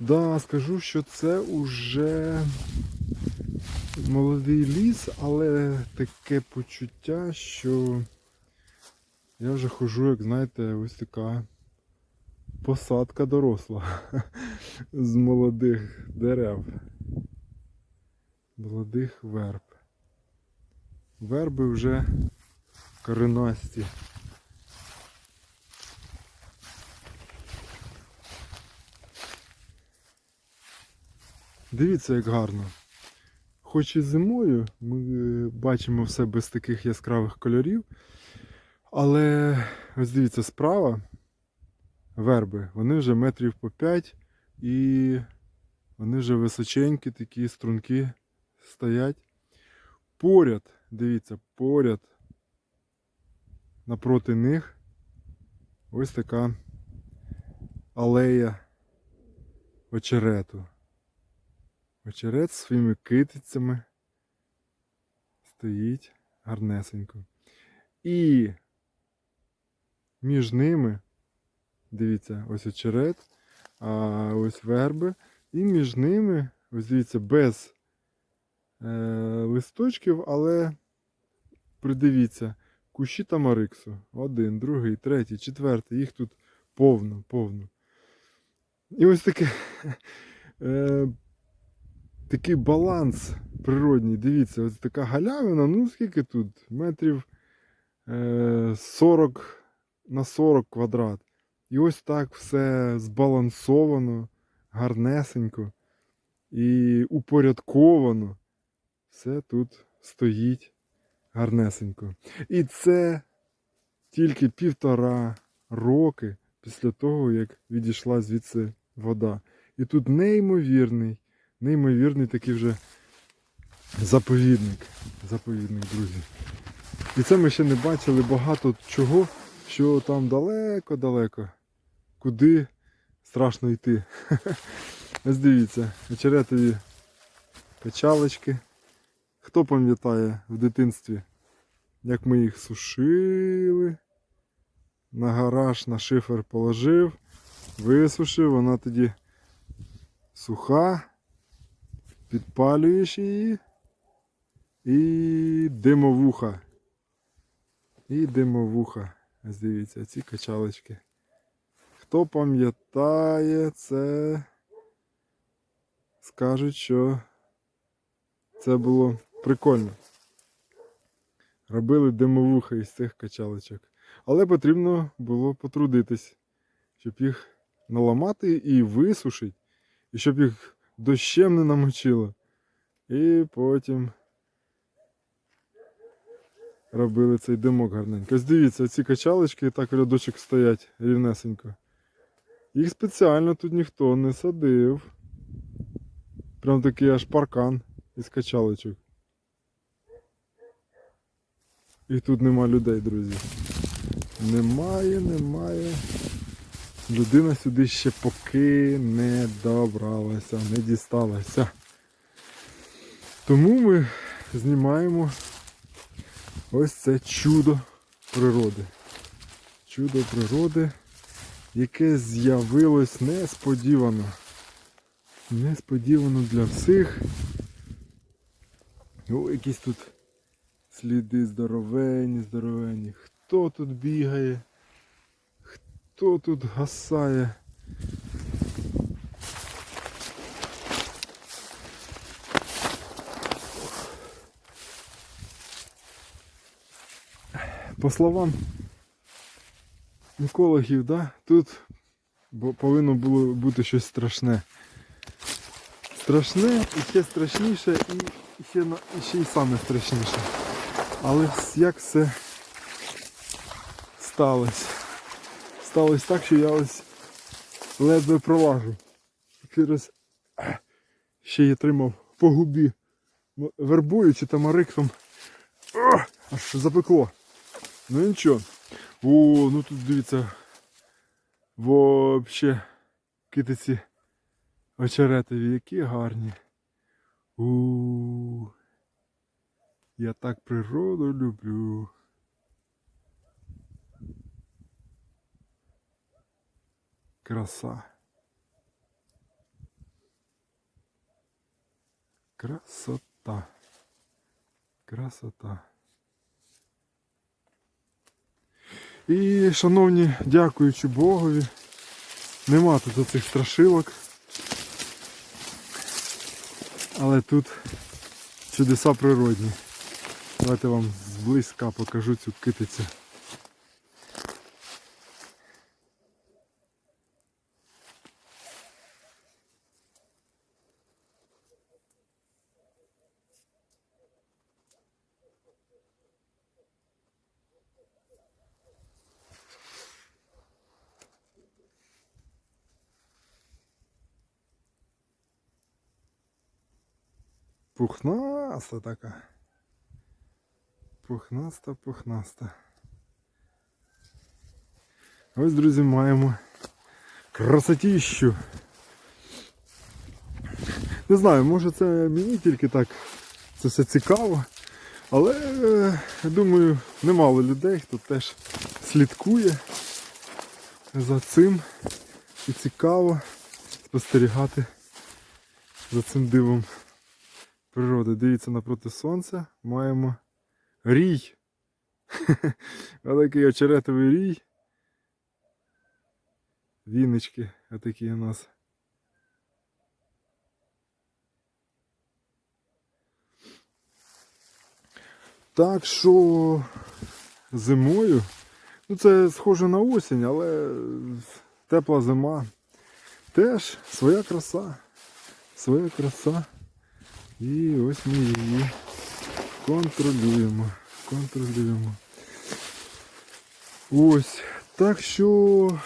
Да, скажу, що це уже молодий ліс, але таке почуття, що я вже хожу, як знаєте, ось така посадка доросла з молодих дерев. Молодих верб. Верби вже коренасті. Дивіться, як гарно. Хоч і зимою ми е, бачимо все без таких яскравих кольорів. Але ось дивіться, справа верби, вони вже метрів по 5 і вони вже височенькі, такі струнки стоять. Поряд, дивіться, поряд напроти них ось така алея очерету. Зі своїми китицями стоїть гарнесенько. І між ними, дивіться, ось очерет, а ось верби. І між ними, ось дивіться, без е, листочків, але придивіться, кущі тамариксу. Один, другий, третій, четвертий. Їх тут повно, повно. І ось таке. Е, такий баланс природній. Дивіться, ось така галявина, ну скільки тут? Метрів е, 40 на 40 квадрат. І ось так все збалансовано, гарнесенько і упорядковано. Все тут стоїть гарнесенько. І це тільки півтора роки після того, як відійшла звідси вода. І тут неймовірний неймовірний такий вже заповідник. Заповідник, друзі. І це ми ще не бачили багато чого, що там далеко-далеко. Куди страшно йти. Ось дивіться, очеретові качалочки. Хто пам'ятає в дитинстві, як ми їх сушили, на гараж, на шифер положив, висушив, вона тоді суха, підпалюєш її і димовуха. І димовуха. Ось дивіться, ці качалочки. Хто пам'ятає, це скажуть, що це було прикольно. Робили димовуха із цих качалочок. Але потрібно було потрудитись, щоб їх наламати і висушити, і щоб їх дощем не намочило. І потім робили цей димок гарненько. Ось дивіться, ці качалочки так рядочок стоять рівнесенько. Їх спеціально тут ніхто не садив. Прям такий аж паркан із качалочок. І тут нема людей, друзі. Немає, немає. Людина сюди ще поки не добралася, не дісталася. Тому ми знімаємо ось це чудо природи. Чудо природи, яке з'явилось несподівано. Несподівано для всіх. О, якісь тут сліди здоровенні, здоровенні. Хто тут бігає? Хто тут гасає? По словам екологів, да, тут повинно було бути щось страшне. Страшне і ще страшніше, і ще, і ще й саме страшніше. Але як все сталося? Сталося так, що я ось ледве пролажу. Через ще й отримав по губі м- вербуючи тамариксом. Ох, Аж запекло. Ну нічого. О, ну тут дивіться. Вообще китиці очеретові, які гарні. У. Я так природу люблю. Краса. Красота. Красота. І, шановні, дякуючи Богові, нема тут оцих страшилок. Але тут чудеса природні. Давайте вам зблизька покажу цю китицю. Пухнаста така. Пухнаста, пухнаста. Ось, друзі, маємо красотіщу. Не знаю, може це мені тільки так це все цікаво. Але е, думаю, немало людей, хто теж слідкує за цим. І цікаво спостерігати за цим дивом природи. Дивіться напроти сонця. Маємо рій. Великий очеретовий рій. Віночки отакі у нас. Так що зимою, ну це схоже на осінь, але тепла зима. Теж своя краса. Своя краса. І ось ми її контролюємо. Контролюємо. Ось. Так що,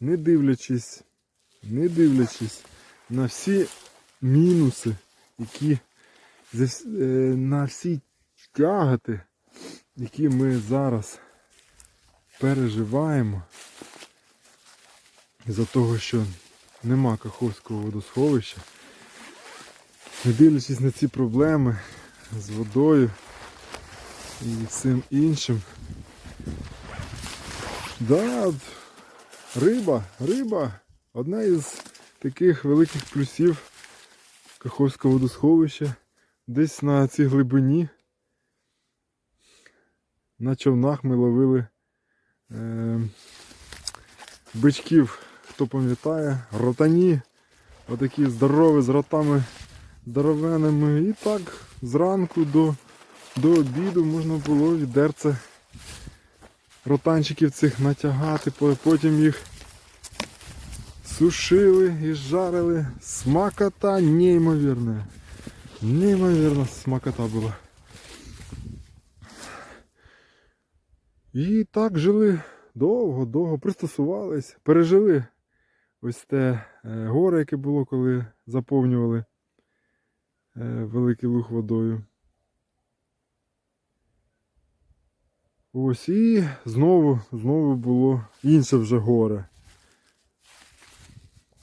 не дивлячись, не дивлячись на всі мінуси, які е, на всі тягати, які ми зараз переживаємо, за того, що нема Каховського водосховища, не дивлячись на ці проблеми з водою і всім іншим. Да, риба, риба одна із таких великих плюсів Каховського водосховища. Десь на цій глибині на човнах ми ловили е, бичків, хто пам'ятає, ротані, отакі здорові з ротами здоровенними. І так зранку до, до обіду можна було відерце ротанчиків цих натягати, потім їх сушили і жарили. Смакота неймовірна. Неймовірна смакота була. І так жили довго, довго, пристосувались, пережили ось те е, горе, яке було, коли заповнювали великий луг водою. Ось і знову, знову було інше вже горе.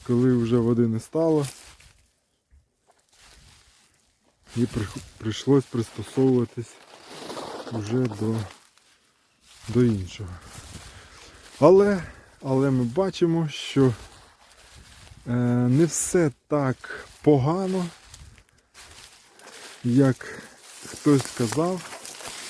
Коли вже води не стало. І прийшлось пристосовуватись вже до, до іншого. Але, але ми бачимо, що е, не все так погано, як хтось сказав.